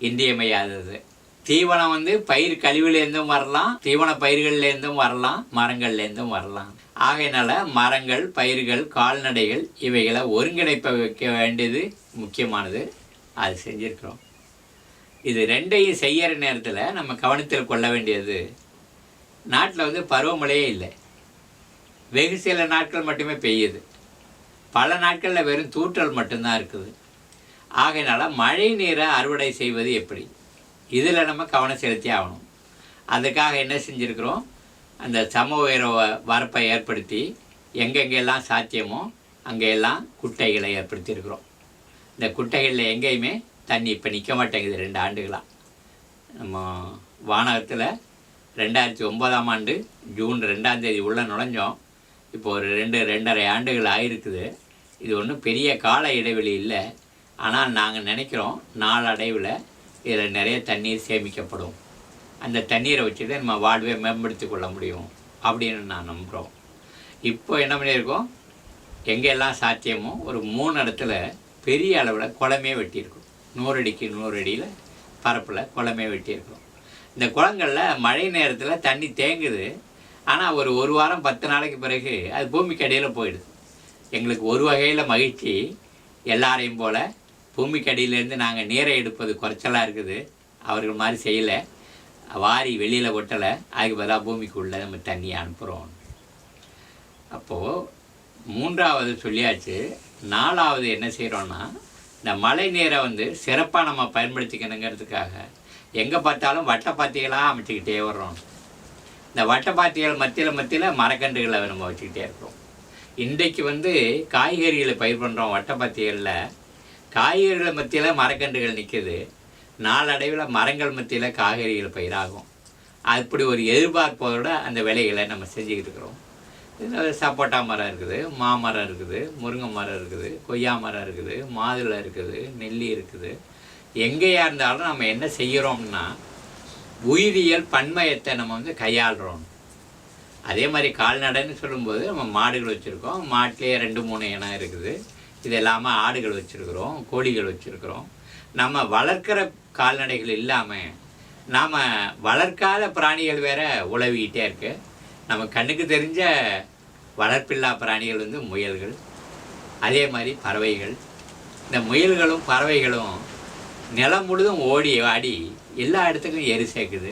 இன்றியமையாதது. தீவனம் வந்து பயிர் கழிவுலேருந்தும் வரலாம் தீவன பயிர்கள்லேருந்தும் வரலாம் மரங்கள்லேருந்தும் வரலாம். ஆகையினால மரங்கள் பயிர்கள் கால்நடைகள் இவைகளை ஒருங்கிணைப்ப வைக்க வேண்டியது முக்கியமானது. அது செஞ்சுருக்கிறோம். இது ரெண்டையும் செய்கிற நேரத்தில் நம்ம கவனத்தில் கொள்ள வேண்டியது. நாட்டில் வந்து பருவமழையே இல்லை. வெகு சில நாட்கள் மட்டுமே பெய்யுது. பல நாட்களில் வெறும் தூற்றல் மட்டும்தான் இருக்குது. ஆகையினால மழை நீரை அறுவடை செய்வது எப்படி? இதில் நம்ம கவனம் செலுத்தி ஆகணும். அதுக்காக என்ன செஞ்சுருக்கிறோம்? அந்த சம உயர வ- வரப்பை ஏற்படுத்தி எங்கெங்கெல்லாம் சாத்தியமோ அங்கெல்லாம் குட்டைகளை ஏற்படுத்தியிருக்கிறோம். இந்த குட்டைகளில் எங்கேயுமே தண்ணி இப்போ நிற்க மாட்டேங்குது ரெண்டு ஆண்டுகளாக நம்ம வானகத்தில் ரெண்டாயிரத்தி ஒன்பதாம் ஆண்டு ஜூன் ரெண்டாம் தேதி உள்ளே நுழைஞ்சோம். இப்போ ஒரு ரெண்டு ரெண்டரை ஆண்டுகள் ஆகிருக்குது இது ஒன்றும் பெரிய கால இடைவெளி இல்லை. ஆனால் நாங்கள் நினைக்கிறோம் நாளடைவில் இதில் நிறைய தண்ணீர் சேமிக்கப்படும். அந்த தண்ணீரை வச்சு தான் நம்ம வாழ்வை மேம்படுத்தி கொள்ள முடியும் அப்படின்னு நான் நம்புகிறோம். இப்போ என்ன பண்ணியிருக்கோம்? எங்கெல்லாம் சாத்தியமோ ஒரு மூணு இடத்துல பெரிய அளவில் குளமே வெட்டியிருக்கோம். நூறு அடிக்கு நூறு அடியில் பரப்பில் குளமே வெட்டியிருக்கோம். இந்த குளங்களில் மழை நேரத்தில் தண்ணி தேங்குது. ஆனால் ஒரு ஒரு வாரம் பத்து நாளைக்கு பிறகு அது பூமிக்கு அடியில் போயிடுது. எங்களுக்கு ஒரு வகையில் மகிழ்ச்சி. எல்லாரையும் போல் பூமிக்கு அடியிலேருந்து நாங்கள் நீரை எடுப்பது குறைச்சலாக இருக்குது. அவர்கள் மாதிரி செய்யலை. வாரி வெளியில் ஒட்டலை. அதுக்கு பதிலாக பூமிக்குள்ளே நம்ம தண்ணி அனுப்புகிறோம் அப்போது மூன்றாவது சொல்லியாச்சு. நாலாவது என்ன செய்கிறோன்னா இந்த மழை நீரை வந்து சிறப்பாக நம்ம பயன்படுத்திக்கணுங்கிறதுக்காக எங்கே பார்த்தாலும் வட்டப்பாத்திகளாக அமைச்சிக்கிட்டே வர்றோம். இந்த வட்டப்பாத்திகள் மத்தியில் மத்தியில் மரக்கன்றுகளை நம்ம வச்சுக்கிட்டே இருக்கிறோம். இன்றைக்கு வந்து காய்கறிகளை பயிர் பண்ணுறோம் வட்டப்பாத்திகளில். காய்கறிகள் மத்தியில் மரக்கன்றுகள் நிற்குது நாளடைவில் மரங்கள் மத்தியில் காய்கறிகள் பயிராகும். அப்படி ஒரு எதிர்பார்ப்போட அந்த விலைகளை நம்ம செஞ்சுக்கிட்டு இருக்கிறோம். சப்போட்டா மரம் இருக்குது மாமரம் இருக்குது முருங்கை மரம் இருக்குது கொய்யா மரம் இருக்குது மாதுளை இருக்குது நெல்லி இருக்குது. எங்கேயா இருந்தாலும் நம்ம என்ன செய்கிறோம்னா உயிரியல் பன்மயத்தை நம்ம வந்து கையாளுறோம். அதே மாதிரி கால்நடைன்னு சொல்லும்போது நம்ம மாடுகள் வச்சுருக்கோம். மாட்டிலேயே ரெண்டு மூணு இனம் இருக்குது. இது இல்லாமல் ஆடுகள் வச்சுருக்குறோம் கோழிகள் வச்சுருக்குறோம். நம்ம வளர்க்குற கால்நடைகள் இல்லாமல் நாம் வளர்க்காத பிராணிகள் வேற உழவிக்கிட்டே இருக்கு. நம்ம கண்ணுக்கு தெரிஞ்ச வளர்ப்பில்லா பிராணிகள் வந்து முயல்கள் அதே மாதிரி பறவைகள். இந்த முயல்களும் பறவைகளும் நிலம் முழுதும் ஓடி ஆடி எல்லா இடத்துக்கும் எரி சேர்க்குது.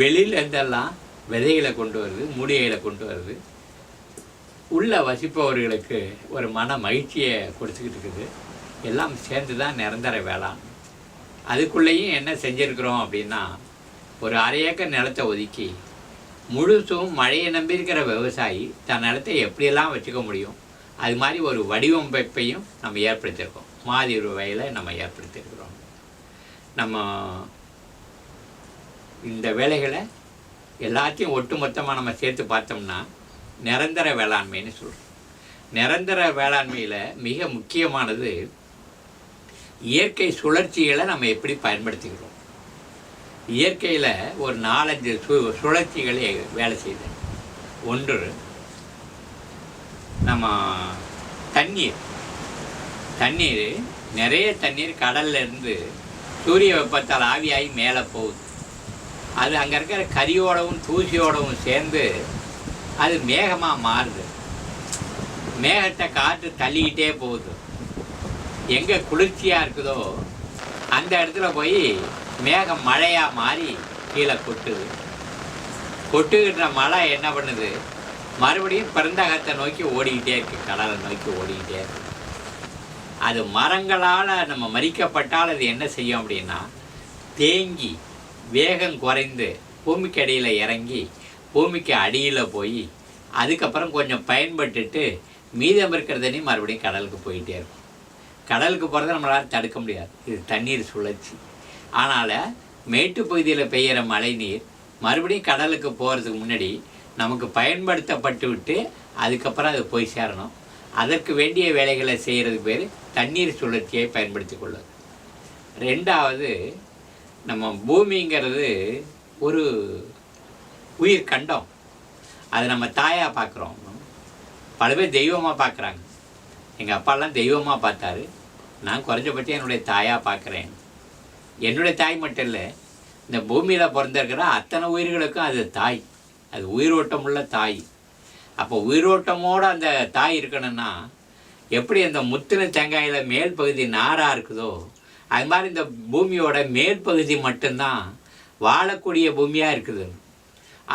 வெளியில் இருந்தெல்லாம் விதைகளை கொண்டு வருது மூலிகைகளை கொண்டு வருது. உள்ள வசிப்பவர்களுக்கு ஒரு மன மகிழ்ச்சியை கொடுத்துக்கிட்டு இருக்குது. எல்லாம் சேர்ந்து தான் நிரந்தர வேளாண் அதுக்குள்ளேயும் என்ன செஞ்சுருக்குறோம் அப்படின்னா ஒரு அரை ஏக்கர் நிலத்தை ஒதுக்கி முழுசும் மழையை நம்பியிருக்கிற விவசாயி தன் நிலத்தை எப்படியெல்லாம் வச்சுக்க முடியும்? அது மாதிரி ஒரு வடிவமைப்பையும் நம்ம ஏற்படுத்தியிருக்கோம். மாதிரி வகையில் நம்ம ஏற்படுத்தியிருக்கிறோம். நம்ம இந்த வேலைகளை எல்லாத்தையும் ஒட்டுமொத்தமாக நம்ம சேர்த்து பார்த்தோம்னா நிரந்தர வேளாண்மைன்னு சொல்கிறோம் நிரந்தர வேளாண்மையில் மிக முக்கியமானது இயற்கை சுழற்சிகளை நம்ம எப்படி பயன்படுத்திக்கிறோம். இயற்கையில் ஒரு நாலஞ்சு சு சுழற்சிகளை வேலை செய்யுது ஒன்று நம்ம தண்ணீர். தண்ணீர் நிறைய தண்ணீர் கடல்லேருந்து சூரிய வெப்பத்தால் ஆவியாகி மேலே போகுது. அது அங்கே இருக்கிற கரியோடவும் தூசியோடவும் சேர்ந்து அது மேகமாக மாறுது. மேகத்தை காற்று தள்ளிக்கிட்டே போகுது. எங்கே குளிர்ச்சியாக இருக்குதோ அந்த இடத்துல போய் மேகம் மழையாக மாறி கீழே கொட்டுது. கொட்டுகின்ற மழை என்ன பண்ணுது? மறுபடியும் பிறந்தகத்தை நோக்கி ஓடிக்கிட்டே இருக்கு. கடலை நோக்கி ஓடிக்கிட்டே இருக்கு. அது மரங்களால் நம்ம மறிக்கப்பட்டால் அது என்ன செய்யும் அப்படின்னா தேங்கி வேகம் குறைந்து பூமிக்கடியில் இறங்கி பூமிக்கு அடியில் போய் அதுக்கப்புறம் கொஞ்சம் பயன்பட்டுட்டு மீதம் இருக்கிற தண்ணி மறுபடியும் கடலுக்கு போயிட்டே இருக்கும். கடலுக்கு போகிறத நம்மளால் தடுக்க முடியாது. இது தண்ணீர் சுழற்சி. ஆனால் மேட்டு பகுதியில் பெய்கிற மழை நீர் மறுபடியும் கடலுக்கு போகிறதுக்கு முன்னாடி நமக்கு பயன்படுத்தப்பட்டு விட்டு அதுக்கப்புறம் அது போய் சேரணும். அதற்கு வேண்டிய வேலைகளை செய்கிறதுக்கு பேர் தண்ணீர் சுழற்சியை பயன்படுத்தி கொள்வது. ரெண்டாவது நம்ம பூமிங்கிறது ஒரு உயிர் கண்டம். அது நம்ம தாயாக பார்க்குறோம் பல பேர் தெய்வமாக பார்க்குறாங்க எங்கள் அப்பாலாம் தெய்வமாக பார்த்தாரு. நான் குறைஞ்சபட்சம் என்னுடைய தாயாக பார்க்குறேன் என்னுடைய தாய் மட்டும் இல்லை இந்த பூமியில் பிறந்திருக்கிற அத்தனை உயிர்களுக்கும் அது தாய். அது உயிரோட்டமுள்ள தாய். அப்போ உயிரோட்டமோடு அந்த தாய் இருக்கணும்னா எப்படி அந்த முத்தின தேங்காயில் மேல் பகுதி நாராக இருக்குதோ அது மாதிரி இந்த பூமியோட மேல் பகுதி மட்டும்தான் வாழக்கூடிய பூமியாக இருக்குது.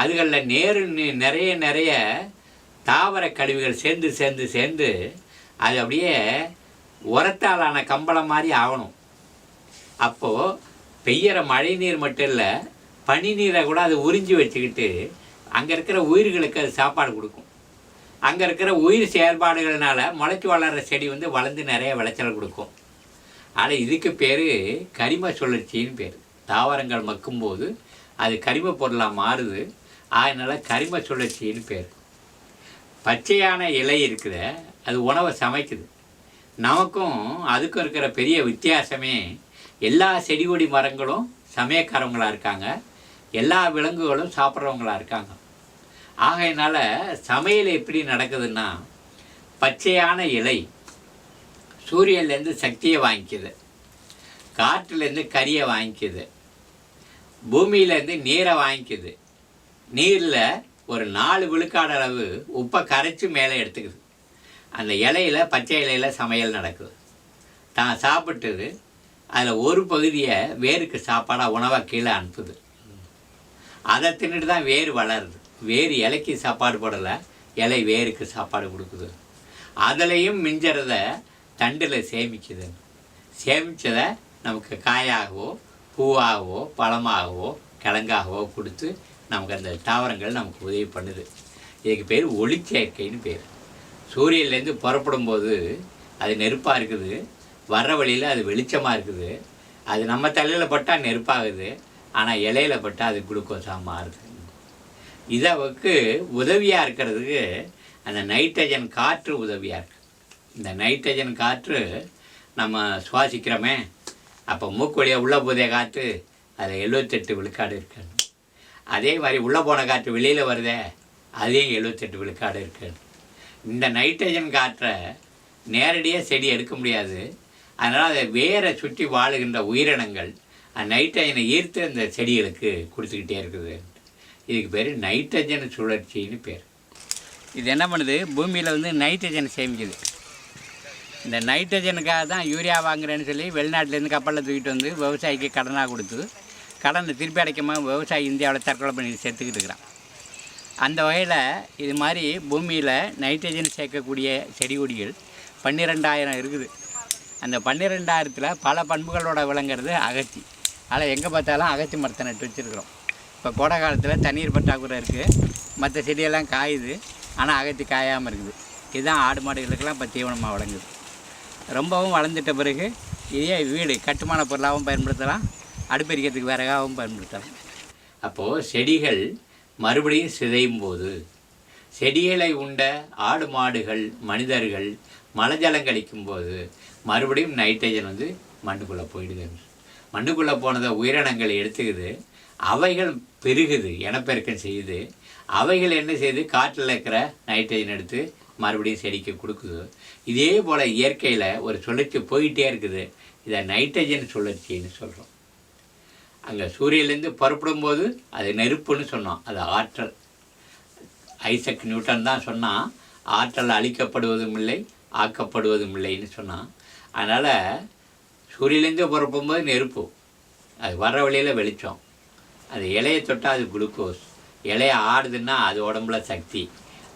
அதுகளில் நேரு நிறைய நிறைய தாவர கழிவுகள் சேர்ந்து சேர்ந்து சேர்ந்து அது அப்படியே உரத்தாலான கம்பளம் மாதிரி ஆகணும். அப்போது பெய்கிற மழை நீர் மட்டும் இல்லை பனி நீரை கூட அது உறிஞ்சி வச்சுக்கிட்டு அங்கே இருக்கிற உயிர்களுக்கு அது சாப்பாடு கொடுக்கும். அங்கே இருக்கிற உயிர் செயல்பாடுகள்னால முளைச்சி வளர்கிற செடி வந்து வளர்ந்து நிறைய விளைச்சல் கொடுக்கும். ஆனால் இதுக்கு பேர் கரிம சுழற்சின்னு பேர். தாவரங்கள் மக்கும்போது அது கரிம பொருளாக மாறுது. அதனால் கரிம சுழற்சின்னு பேர். பச்சையான இலை இருக்குத அது உணவை சமைக்குது. நமக்கும் அதுக்கும் இருக்கிற பெரிய வித்தியாசமே எல்லா செடி கொடி மரங்களும் சமயக்காரவங்களாக இருக்காங்க. எல்லா விலங்குகளும் சாப்பிட்றவங்களாக இருக்காங்க. ஆகையினால் சமையல் எப்படி நடக்குதுன்னா பச்சையான இலை சூரியன்லேருந்து சக்தியை வாங்கிக்குது. காற்றுலேருந்து கரியை வாங்கிக்குது. பூமியிலேருந்து நீரை வாங்கிக்குது. நீரில் ஒரு நாலு விழுக்காடு அளவு உப்பை கரைச்சி மேலே எடுத்துக்குது. அந்த இலையில பச்சை இலையில சமையல் நடக்குது. தான் சாப்பிட்டது அதில் ஒரு பகுதியை வேருக்கு சாப்பாடாக உணவாக கீழே அனுப்புது. அதை தின்னுட்டு தான் வேர் வளருது. வேர் இலைக்கு சாப்பாடு போடலை இலை வேருக்கு சாப்பாடு கொடுக்குது. அதுலேயும் மிஞ்சறத தண்டில் சேமிக்குது. சேமித்ததை நமக்கு காயாகவோ பூவாகவோ பழமாகவோ கிழங்காகவோ கொடுத்து நமக்கு அந்த தாவரங்கள் நமக்கு உதவி பண்ணுது. இதுக்கு பேர் ஒளிச்சேர்க்கைன்னு பேர். சூரியன்லேருந்து புறப்படும் போது அது நெருப்பாக இருக்குது. வர்ற வழியில் அது வெளிச்சமாக இருக்குது. அது நம்ம தலையில் பட்டால் நெருப்பாகுது. ஆனால் இலையில பட்டால் அது குளுக்கோஸாக மாறுது இதற்கு உதவியாக இருக்கிறதுக்கு அந்த நைட்ரஜன் காற்று உதவியாக இருக்கு. இந்த நைட்ரஜன் காற்று நம்ம சுவாசிக்கிறோமே. அப்போ மூக்கு வழியாக உள்ளே போதே காற்று. அதில் எழுபத்தெட்டு விழுக்காடு இருக்கு அதே மாதிரி உள்ளே போன காற்று வெளியில் வருதே அதையும் எழுபத்தெட்டு விழுக்காடு இருக்குது இந்த நைட்ரஜன் காற்றை நேரடியாக செடி எடுக்க முடியாது. அதனால் அதை வேரை சுற்றி வாழுகின்ற உயிரினங்கள் அந்த நைட்ரஜனை ஈர்த்து அந்த செடிகளுக்கு கொடுத்துக்கிட்டே இருக்குது. இதுக்கு பேர் நைட்ரஜன் சுழற்சின்னு பேர். இது என்ன பண்ணுது? பூமியில் வந்து நைட்ரஜன் சேமிக்குது. இந்த நைட்ரஜனுக்காக தான் யூரியா வாங்குறேன்னு சொல்லி வெளிநாட்டிலேருந்து கப்பலில் தூக்கிட்டு வந்து விவசாயிக்கு கடனாக கொடுத்து கடனை திருப்பி அடைக்காமல் விவசாயி இந்தியாவில் தற்கொலை பண்ணி சேர்த்துக்கிட்டு இருக்கிறான். அந்த வகையில் இது மாதிரி பூமியில் நைட்ரஜன் சேர்க்கக்கூடிய செடி கொடிகள் பன்னிரெண்டாயிரம் இருக்குது. அந்த பன்னிரெண்டாயிரத்தில் பல பண்புகளோட விளங்குறது அகத்தி. அதில் எங்கே பார்த்தாலும் அகத்தி மரத்தை நட்டு வச்சுருக்குறோம். இப்போ கோடை காலத்தில் தண்ணீர் பற்றாக்குறை இருக்குது மற்ற செடியெல்லாம் காயுது. ஆனால் அகத்தி காயாமல் இருக்குது. இதுதான் ஆடு மாடுகளுக்கெல்லாம் இப்போ தீவனமாக வழங்குது ரொம்பவும் வளர்ந்துட்ட பிறகு இதே வீடு கட்டுமான பொருளாகவும் பயன்படுத்தலாம். அடுப்பெரிக்கிறதுக்கு வேறகாவும் பயன்படுத்தலாம். அப்போது செடிகள் மறுபடியும் சிதையும் போது செடிகளை உண்ட ஆடு மாடுகள் மனிதர்கள் மலஜலம் கழிக்கும் போது மறுபடியும் நைட்ரஜன் வந்து மண்ணுக்குள்ளே போயிடுது. மண்ணுக்குள்ளே போனதை உயிரினங்கள் எடுத்துக்குது. அவைகள் பெருகுது இனப்பெருக்கம் செய்யுது. அவைகள் என்ன செய்யுது? காற்றில் இருக்கிற நைட்ரஜன் எடுத்து மறுபடியும் செடிக்கு கொடுக்குது. இதே போல் இயற்கையில் ஒரு சுழற்சி போயிட்டே இருக்குது. இதை நைட்ரஜன் சுழற்சின்னு சொல்கிறோம் அங்கே சூரியன்லேருந்து புறப்படும் போது அது நெருப்புன்னு சொன்னோம். அது ஆற்றல். ஐசக் நியூட்டன் தான் சொன்னான் ஆற்றல் அழிக்கப்படுவதும் இல்லை ஆக்கப்படுவதும் இல்லைன்னு சொன்னான். அதனால் சூரியன்லேருந்து புறப்படும்போது நெருப்பு. அது வர்ற வழியில் வெளிச்சம். அது இலையை தொட்டால் அது குளுக்கோஸ். இலையை ஆடுதுன்னா அது உடம்புல சக்தி.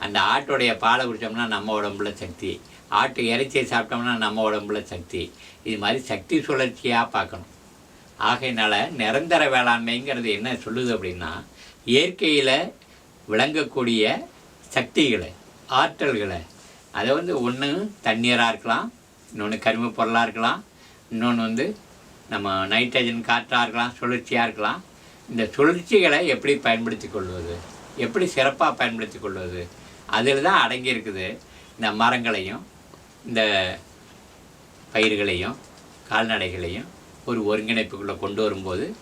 அந்த ஆட்டுடைய பாலை குடித்தோம்னா நம்ம உடம்புல சக்தி. ஆட்டு இறைச்சியை சாப்பிட்டோம்னா நம்ம உடம்புல சக்தி. இது மாதிரி சக்தி சுழற்சியாக பார்க்கணும். ஆகையினால் நிரந்தர வேளாண்மைங்கிறது என்ன சொல்லுது அப்படின்னா இயற்கையில் விளங்கக்கூடிய சக்திகளை ஆற்றல்களை அதை வந்து ஒன்று தண்ணீராக இருக்கலாம் இன்னொன்று கரும பொருளாக இருக்கலாம் இன்னொன்று வந்து நம்ம நைட்ரஜன் காற்றாக இருக்கலாம் சுழற்சியாக இருக்கலாம். இந்த சுழற்சிகளை எப்படி பயன்படுத்தி கொள்வது? எப்படி சிறப்பாக பயன்படுத்தி கொள்வது? அதில் தான் அடங்கி இருக்குது இந்த மரங்களையும் இந்த பயிர்களையும் கால்நடைகளையும் ஒரு ஒருங்கிணைப்புக்குள்ளே கொண்டு வரும்போது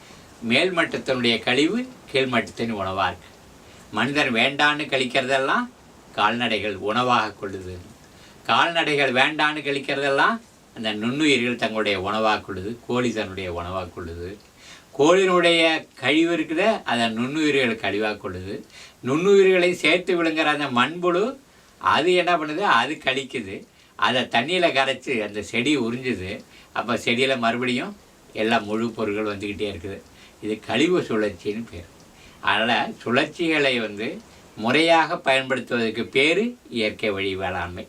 மேல்மட்டத்தினுடைய கழிவு கீழ்மட்டத்தின் உணவாக இருக்கு. மனிதன் வேண்டான்னு கழிக்கிறதெல்லாம் கால்நடைகள் உணவாக கொள்ளுது. கால்நடைகள் வேண்டான்னு கழிக்கிறதெல்லாம் அந்த நுண்ணுயிர்கள் தங்களுடைய உணவாக கொள்ளுது கோழி தன்னுடைய உணவாக கொள்ளுது. கோழியினுடைய கழிவு இருக்குத அதை நுண்ணுயிர்கள் கழிவாக கொள்ளுது. நுண்ணுயிர்களை சேர்த்து விழுங்குற அந்த மண்புழு அது என்ன பண்ணுது? அது கழிக்குது. அதை தண்ணியில் கரைச்சி அந்த செடி உறிஞ்சுது. அப்போ செடியில் மறுபடியும் எல்லா முழு பொருட்கள் வந்துக்கிட்டே இருக்குது. இது கழிவு சுழற்சின்னு பேர். அதனால் சுழற்சிகளை வந்து முறையாக பயன்படுத்துவதற்கு பேர் இயற்கை வழி வேளாண்மை.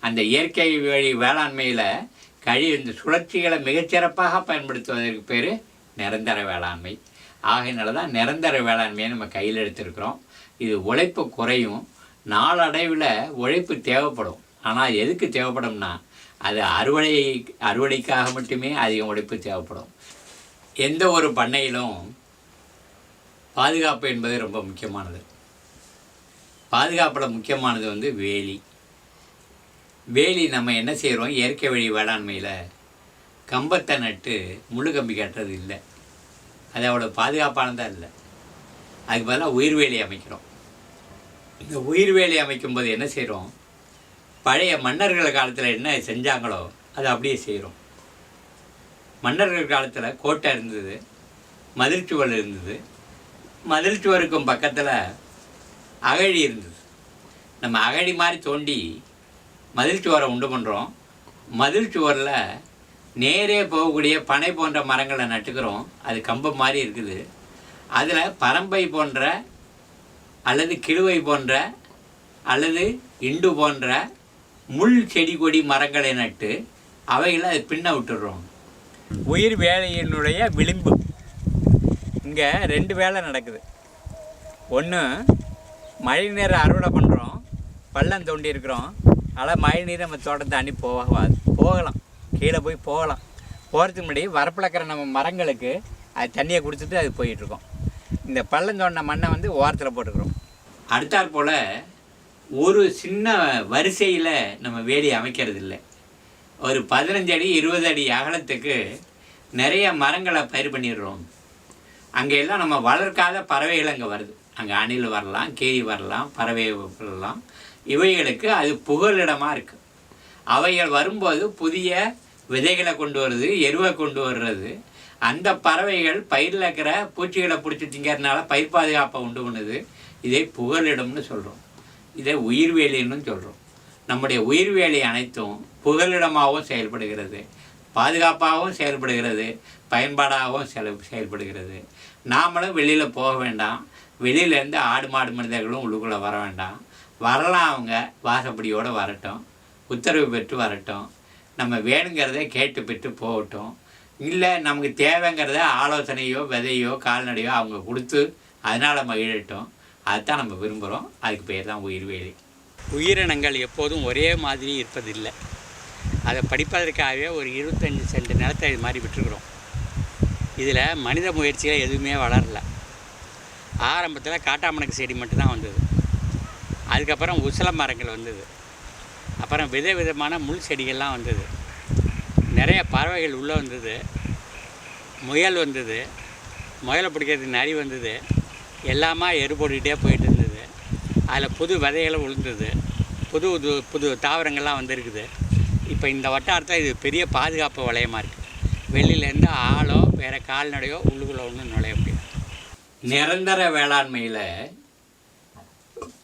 அந்த இயற்கை வழி வேளாண்மையில் கழி இந்த சுழற்சிகளை மிகச்சிறப்பாக பயன்படுத்துவதற்கு பேர் நிரந்தர வேளாண்மை. ஆகையினால தான் நிரந்தர வேளாண்மையை நம்ம கையில் எடுத்திருக்கிறோம். இது உழைப்பு குறையும். நாளடைவில் உழைப்பு தேவைப்படும். ஆனால் எதுக்கு தேவைப்படும்னா அது அறுவடை அறுவடைக்காக மட்டுமே அதிகம் உழைப்பு தேவைப்படும். எந்த ஒரு பண்ணையிலும் பாதுகாப்பு என்பது ரொம்ப முக்கியமானது. பாதுகாப்பில் முக்கியமானது வந்து வேலி. வேலி நம்ம என்ன செய்கிறோம் இயற்கை வழி வேளாண்மையில் கம்பத்தை நட்டு முள்ளு கம்பி கட்டுறது இல்லை. அது அவ்வளோ பாதுகாப்பானதாக இல்லை. அதுக்கு பதிலாக உயிர்வேலி அமைக்கிறோம். இந்த உயிர்வேலி அமைக்கும்போது என்ன செய்கிறோம் பழைய மன்னர்கள் காலத்தில் என்ன செஞ்சாங்களோ அதை அப்படியே செய்கிறோம் மன்னர்கள் காலத்தில் கோட்டை இருந்தது மதில் சுவர் இருந்தது மதில் சுவருக்கும் பக்கத்தில் அகழி இருந்தது. நம்ம அகழி மாதிரி தோண்டி மதில் சுவரை உண்டு பண்ணுறோம் மதில் சுவரில் நேரே போகக்கூடிய பனை போன்ற மரங்களை நட்டுக்கிறோம். அது கம்பம் மாதிரி இருக்குது. அதில் பரம்பை போன்ற அல்லது கிழுவை போன்ற அல்லது இண்டு போன்ற முள் செடி கொடி மரங்களை நட்டு அவைகளை அது பின்ன விட்டுடுறோம். உயிர் வேலையினுடைய விளிம்பு. இங்கே ரெண்டு வேலை நடக்குது. ஒன்று மழை நீரை அறுவடை பண்ணுறோம் பள்ளம் தோண்டி இருக்கிறோம். அதனால் மழை நீர் நம்ம தோட்டத்தை அனுப்பி போகாது போகலாம். கீழே போய் போகலாம். போகிறதுக்கு முன்னாடி வரப்பில் இருக்கிற நம்ம மரங்களுக்கு அது தண்ணியை கொடுத்துட்டு அது போயிட்டுருக்கோம் இந்த பள்ளம் தோண்டின மண்ணை வந்து ஓரத்தில் போட்டுக்கிறோம். அடுத்தாற் போல் ஒரு சின்ன வரிசையில் நம்ம வேலி அமைக்கிறது இல்லை ஒரு பதினஞ்சு அடி இருபது அடி அகலத்துக்கு நிறைய மரங்களை பயிர் பண்ணிடுறோம். அங்கே எல்லாம் நம்ம வளர்க்காத பறவைகள் அங்கே வருது. அங்கே அணில் வரலாம் கீரி வரலாம் பறவை வரலாம். இவைகளுக்கு அது புகலிடமாக இருக்குது அவைகள் வரும்போது புதிய விதைகளை கொண்டு வருது எருவை கொண்டு வர்றது. அந்த பறவைகள் பயிரில் இருக்கிற பூச்சிகளை பிடிச்சி திங்கிறதுனால பயிர் பாதுகாப்பை உண்டு பண்ணுது. இதை புகலிடம்னு சொல்கிறோம் இதை உயிர்வேலின்னு சொல்கிறோம் நம்முடைய உயிர்வேலி அனைத்தும் புகலிடமாகவும் செயல்படுகிறது பாதுகாப்பாகவும் செயல்படுகிறது பயன்பாடாகவும் செல செயல்படுகிறது. நாமளும் வெளியில் போக வேண்டாம். வெளியிலேருந்து ஆடு மாடு மனிதர்களும் உள்ளுக்குள்ளே வர வேண்டாம். வரலாம் அவங்க வாசப்படியோடு வரட்டும். உத்தரவு பெற்று வரட்டும். நம்ம வேணுங்கிறத கேட்டு பெற்று போகட்டும். இல்லை நமக்கு தேவைங்கிறத ஆலோசனையோ விதையோ கால்நடையோ அவங்க கொடுத்து அதனால் மகிழட்டும். அதுதான் நம்ம விரும்புகிறோம் அதுக்கு பேர் தான் உயிர்வேலி உயிரினங்கள் எப்போதும் ஒரே மாதிரி இருப்பதில்லை. அதை படிப்பதற்காகவே ஒரு இருபத்தஞ்சி சென்ட் நிலத்தை இது மாதிரி விட்டுருக்குறோம். இதில் மனித முயற்சிகள் எதுவுமே வளரல. ஆரம்பத்தில் காட்டாமணக்கு செடி மட்டும்தான் வந்தது. அதுக்கப்புறம் உசல மரங்கள் வந்தது. அப்புறம் வித விதமான முள் செடிகள்லாம் வந்தது. நிறைய பறவைகள் உள்ளே வந்தது. முயல் வந்தது. முயலை பிடிக்கிறதுக்கு நரி வந்தது. எல்லாமா எரு போட்டுக்கிட்டே போயிட்டு இருந்தது அதில் புது விதைகளும் விழுந்தது புது புது புது தாவரங்கள்லாம் வந்திருக்குது. இப்போ இந்த வட்டாரத்தில் இது பெரிய பாதுகாப்பு வளையமாக இருக்குது வெளியிலேருந்து ஆளோ வேறு கால்நடையோ உள்ளுக்குள்ளே ஒன்றும் நுழைய முடியாது நிரந்தர வேளாண்மையில்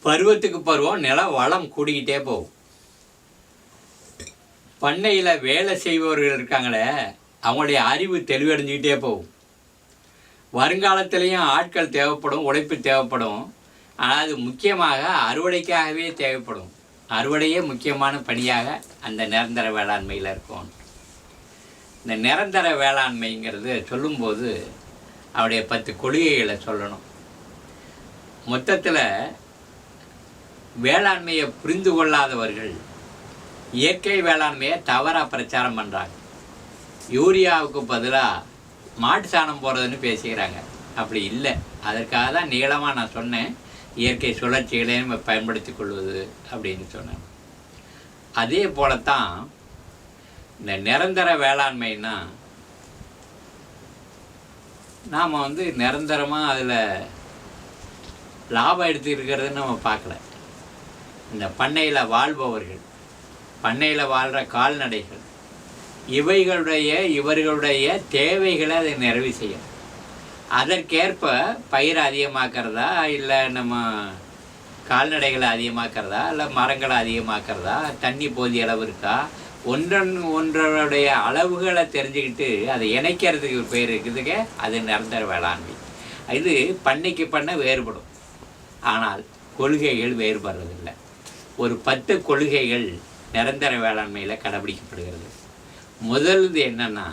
பருவத்துக்கு பருவம் நில வளம் கூடிக்கிட்டே போகும். பண்ணையில் வேலை செய்பவர்கள் இருக்காங்களே அவங்களுடைய அறிவு தெளிவடைஞ்சிக்கிட்டே போகும். வருங்காலத்திலையும் ஆட்கள் தேவைப்படும் உழைப்பு தேவைப்படும். ஆனால் அது முக்கியமாக அறுவடைக்காகவே தேவைப்படும். அறுவடையே முக்கியமான பணியாக அந்த நிரந்தர வேளாண்மையில் இருக்கும். இந்த நிரந்தர வேளாண்மைங்கிறது சொல்லும்போது அவருடைய பத்து கொள்கைகளை சொல்லணும். மொத்தத்தில் வேளாண்மையை புரிந்து கொள்ளாதவர்கள் இயற்கை வேளாண்மையை தவறாக பிரச்சாரம் பண்ணுறாங்க யூரியாவுக்கு பதிலாக மாட்டு சாணம் போகிறதுன்னு பேசிக்கிறாங்க. அப்படி இல்லை. அதற்காக தான் நீளமாக நான் சொன்னேன். இயற்கை சுழற்சிகளை நம்ம பயன்படுத்தி கொள்வது அப்படின்னு சொன்னேன். அதே போலத்தான் இந்த நிரந்தர வேளாண்மைன்னா நாம் வந்து நிரந்தரமாக அதில் லாபம் எடுத்துருக்கிறது நம்ம பார்க்கல. இந்த பண்ணையில் வாழ்பவர்கள் பண்ணையில் வாழ்கிற கால்நடைகள் இவைகளுடைய இவர்களுடைய தேவைகளை அதை நிறைவு செய்யும். அதற்கேற்ப பயிர் அதிகமாக்கிறதா இல்லை நம்ம கால்நடைகளை அதிகமாக்கிறதா இல்லை மரங்களை அதிகமாக்கிறதா தண்ணி போதிய அளவு இருக்கா? ஒன்றன் ஒன்றனுடைய அளவுகளை தெரிஞ்சுக்கிட்டு அதை இணைக்கிறதுக்கு ஒரு பேர் இருக்குதுங்க அது நிரந்தர வேளாண்மை. இது பண்ணைக்கு பண்ண வேறுபடும். ஆனால் கொள்கைகள் வேறுபடுறதில்லை. ஒரு பத்து கொள்கைகள் நிரந்தர வேளாண்மையில் கடைபிடிக்கப்படுகிறது. முதல்து என்னன்னா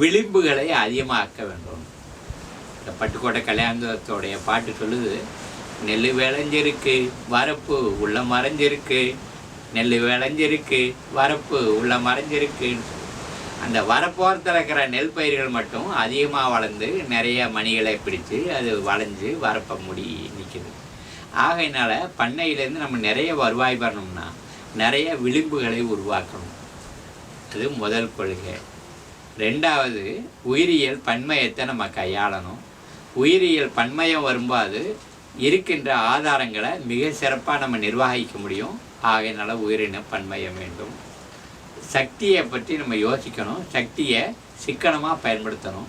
விளிம்புகளை அதிகமாக்க வேண்டும். இந்த பட்டுக்கோட்டை கல்யாணத்தோடைய பாட்டு சொல்லுது நெல் விளைஞ்சிருக்கு வரப்பு உள்ள மறைஞ்சிருக்கு நெல் விளைஞ்சிருக்கு வரப்பு உள்ள மறைஞ்சிருக்கு. அந்த வரப்போரத்தில் இருக்கிற நெல் பயிர்கள் மட்டும் அதிகமாக வளர்ந்து நிறைய மணிகளை பிடிச்சு அது வளைஞ்சு வரப்ப முடி நிற்கிது ஆகையினால பண்ணையிலேருந்து நம்ம நிறைய வருவாய் பண்ணோம்னா நிறைய விளிம்புகளை உருவாக்கணும். அது முதல் கொள்கை. ரெண்டாவது உயிரியல் பன்மயத்தை நம்ம கையாளணும். உயிரியல் பன்மயம் வரும்போது இருக்கின்ற ஆதாரங்களை மிக சிறப்பாக நம்ம நிர்வகிக்க முடியும். ஆகையினால உயிரின பன்மயம் வேண்டும். சக்தியை பற்றி நம்ம யோசிக்கணும். சக்தியை சிக்கனமாக பயன்படுத்தணும்.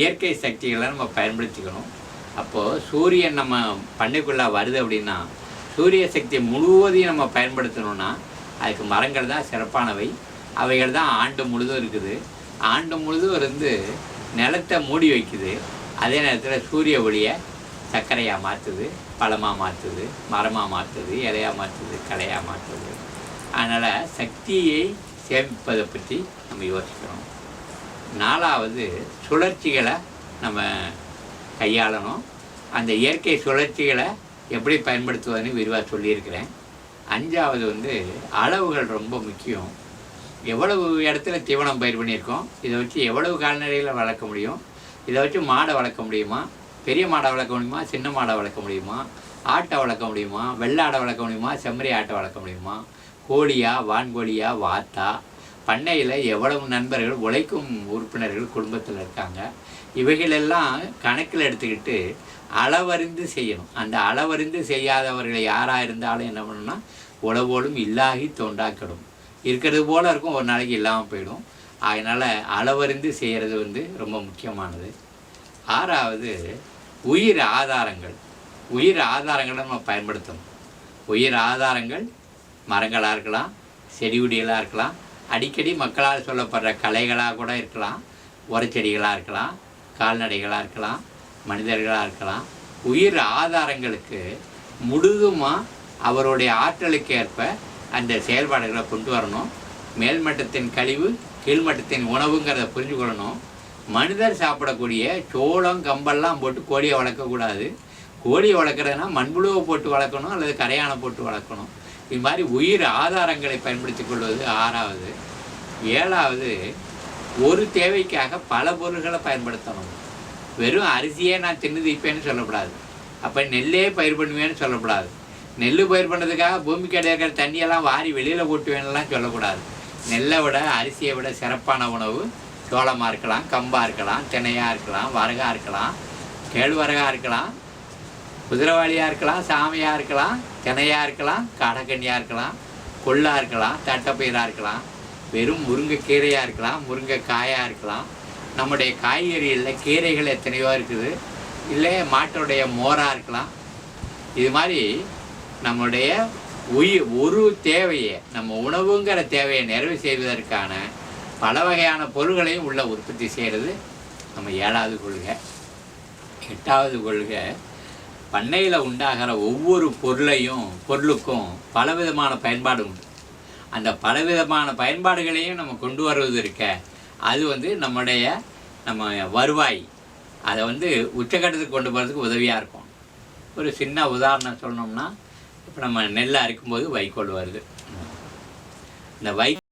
இயற்கை சக்திகளை நம்ம பயன்படுத்திக்கணும். அப்போது சூரியன் நம்ம பண்ணைக்குள்ளே வருது அப்படின்னா சூரிய சக்தியை முழுவதையும் நம்ம பயன்படுத்தணும்னா அதுக்கு மரங்கள் தான் சிறப்பானவை. அவைகள் தான் ஆண்டு முழுதும் இருக்குது. ஆண்டு முழுதும் இருந்து நிலத்தை மூடி வைக்குது. அதே நேரத்தில் சூரிய ஒளியை சர்க்கரையாக மாற்றுது பழமாக மாற்றுது மரமாக மாற்றுது இலையாக மாற்றுது கலையாக மாற்றுது அதனால் சக்தியை சேமிப்பதை பற்றி நம்ம யோசிக்கிறோம் நாலாவது சுழற்சிகளை நம்ம கையாளணும். அந்த இயற்கை சுழற்சிகளை எப்படி பயன்படுத்துவதுன்னு விரிவாக சொல்லியிருக்கிறேன். அஞ்சாவது வந்து அளவுகள் ரொம்ப முக்கியம். எவ்வளவு இடத்துல தீவனம் பயிர் பண்ணியிருக்கோம் இதை வச்சு எவ்வளவு கால்நடைகளை வளர்க்க முடியும் இதை வச்சு மாடை வளர்க்க முடியுமா பெரிய மாடை வளர்க்க முடியுமா சின்ன மாடை வளர்க்க முடியுமா ஆட்டை வளர்க்க முடியுமா வெள்ளாடை வளர்க்க முடியுமா செம்மறி ஆட்டை வளர்க்க முடியுமா கோழியா வான்கோழியா வாத்தா பண்ணையில் எவ்வளவு நண்பர்கள் உழைக்கும் உறுப்பினர்கள் குடும்பத்தில் இருக்காங்க இவைகளெல்லாம் கணக்கில் எடுத்துக்கிட்டு அளவறிந்து செய்யணும். அந்த அளவறிந்து செய்யாதவர்கள் யாராக இருந்தாலும் என்ன பண்ணணும்னா உழவோடும் இல்லாகி தோண்டாக்கிடும் இருக்கிறது போல இருக்கும் ஒரு நாளைக்கு இல்லாமல் போயிடும். அதனால் அளவறிந்து செய்கிறது வந்து ரொம்ப முக்கியமானது. ஆறாவது உயிர் ஆதாரங்கள். உயிர் ஆதாரங்களை நம்ம பயன்படுத்தணும். உயிர் ஆதாரங்கள் மரங்களாக இருக்கலாம் செடி கொடிகளாக இருக்கலாம் அடிக்கடி மக்களால் சொல்லப்படுற கலைகளாக கூட இருக்கலாம் உரச்செடிகளாக இருக்கலாம் கால்நடைகளாக இருக்கலாம் மனிதர்களாக இருக்கலாம். உயிர் ஆதாரங்களுக்கு முழுதுமாக அவருடைய ஆற்றலுக்கு ஏற்ப அந்த செயல்பாடுகளை கொண்டு வரணும். மேல்மட்டத்தின் கழிவு கீழ்மட்டத்தின் உணவுங்கிறத புரிஞ்சு கொள்ளணும். மனிதர் சாப்பிடக்கூடிய சோளம் கம்பெல்லாம் போட்டு கோழியை வளர்க்கக்கூடாது கோழியை வளர்க்குறதுனா மண்புழுவை போட்டு வளர்க்கணும் அல்லது கரையானை போட்டு வளர்க்கணும். இது மாதிரி உயிர் ஆதாரங்களை பயன்படுத்தி கொள்வது ஆறாவது. ஏழாவது ஒரு தேவைக்காக பல பொருள்களை பயன்படுத்தணும். வெறும் அரிசியே நான் தின்னுதிப்பேன்னு சொல்லக்கூடாது அப்போ நெல்லே பயிர் பண்ணுவேன்னு சொல்லக்கூடாது நெல் பயிர் பண்ணுறதுக்காக பூமிக்கு அடியில் இருக்கிற தண்ணியெல்லாம் வாரி வெளியில் கொட்டுவேன்னுலாம் சொல்லக்கூடாது. நெல்லை விட அரிசியை விட சிறப்பான உணவு சோளமாக இருக்கலாம் கம்பாக இருக்கலாம் தினையாக இருக்கலாம் வரகா இருக்கலாம் கேழ்வரகா இருக்கலாம் குதிரவாளியாக இருக்கலாம் சாமியாக இருக்கலாம் தினையாக இருக்கலாம் காடக்கண்ணியாக இருக்கலாம் கொள்ளாக இருக்கலாம் தட்டைப்பயிராக இருக்கலாம் வெறும் முருங்கைக்கீரையாக இருக்கலாம் முருங்கைக்காயாக இருக்கலாம். நம்முடைய காய்கறிகளில் கீரைகள் எத்தனையோ இருக்குது. இல்லை மாட்டுடைய மோராக இருக்கலாம். இது மாதிரி நம்முடைய உயிர் ஒரு தேவையை நம்ம உணவுங்கிற தேவையை நிறைவு செய்வதற்கான பல வகையான பொருள்களையும் உள்ள உற்பத்தி செய்கிறது நம்ம ஏழாவது கொள்கை. எட்டாவது கொள்கை பண்ணையில் உண்டாகிற ஒவ்வொரு பொருளையும் பொருளுக்கும் பலவிதமான பயன்பாடு உண்டு. அந்த பலவிதமான பயன்பாடுகளையும் நம்ம கொண்டு வருவது இருக்க அது வந்து நம்முடைய நம்ம வருவாய். அதை வந்து உச்சக்கட்டத்துக்கு கொண்டு போகிறதுக்கு உதவியாக இருக்கும். ஒரு சின்ன உதாரணம் சொன்னோம்னா இப்போ நம்ம நெல் அரைக்கும்போது வைக்கோல் வருது. இந்த வை